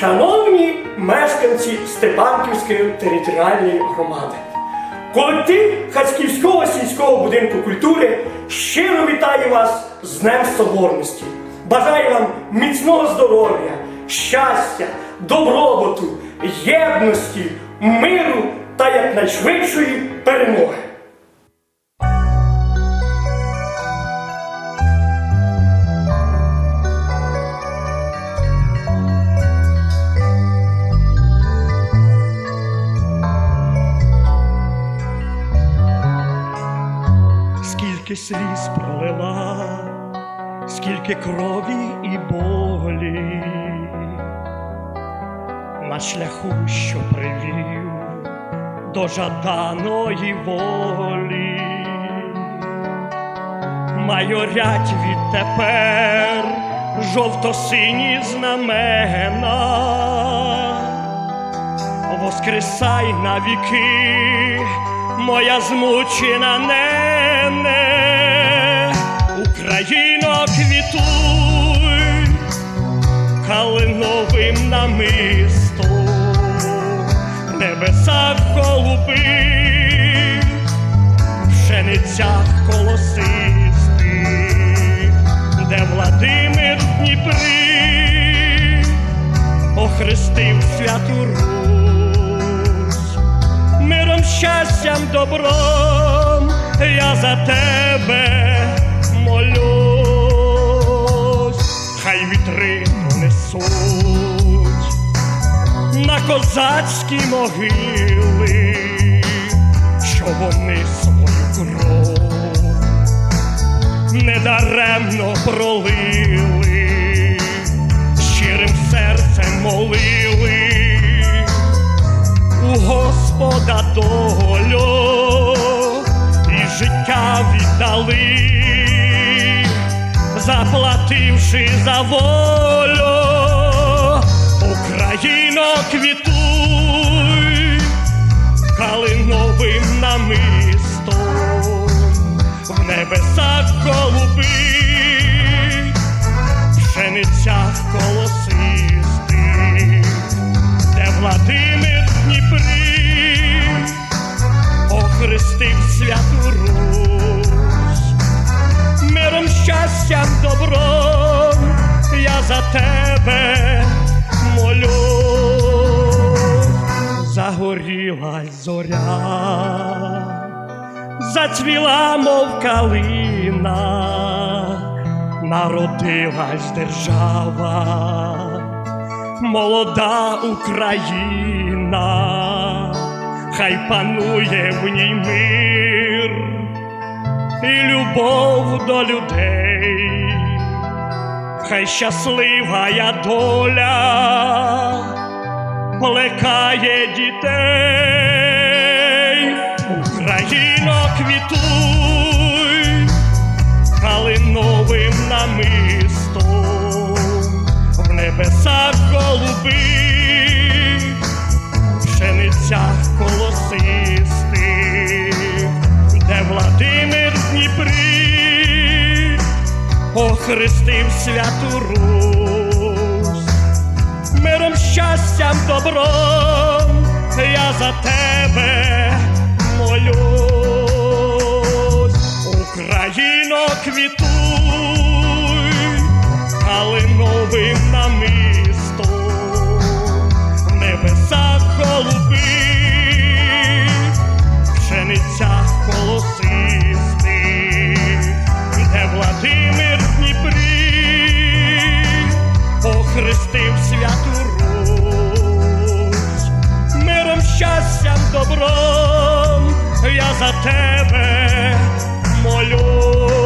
Шановні мешканці Степанківської територіальної громади, колектив Хацьківського сільського будинку культури щиро вітає вас з Днем Соборності. Бажаю вам міцного здоров'я, щастя, добробуту, єдності, миру та якнайшвидшої перемоги. Скільки сліз пролила, скільки крові і болі. На шляху, що привів до жаданої волі, майорять відтепер жовто-сині знамена, воскресай на віки, моя змучена нене, намистом, в голуби, в пшеницях колосистих, де Владимир Дніпри охрестив святу Русь. Миром, щастям, добром я за тебе молюсь, козацькі могили, що вони свою кров недаремно пролили, щирим серцем молили. У Господа долю і життя віддали, заплативши за волю, небесах голуби, в пшеницях колосистих де Владимир в Дніпрі? Охрестив святу Русь, миром, щастям, добром я за тебе молю, загорілась зоря, зацвіла, мов калина, народилась держава молода Україна, хай панує в ній мир і любов до людей, хай щаслива доля плекає дітей, Україно квітуй, калиновим намистом. В небесах голуби, в пшеницях колосистих, де Владимир в Дніпрі охрестив святу Русь, миром, щастям, добром я за тебе Україно квітуй, калиновим намистом, в небесах голуби, в пшеницях колосистих, де Владимир Дніпрі? Охрестив святу Русь, миром, щастям, добром я за тебе молю.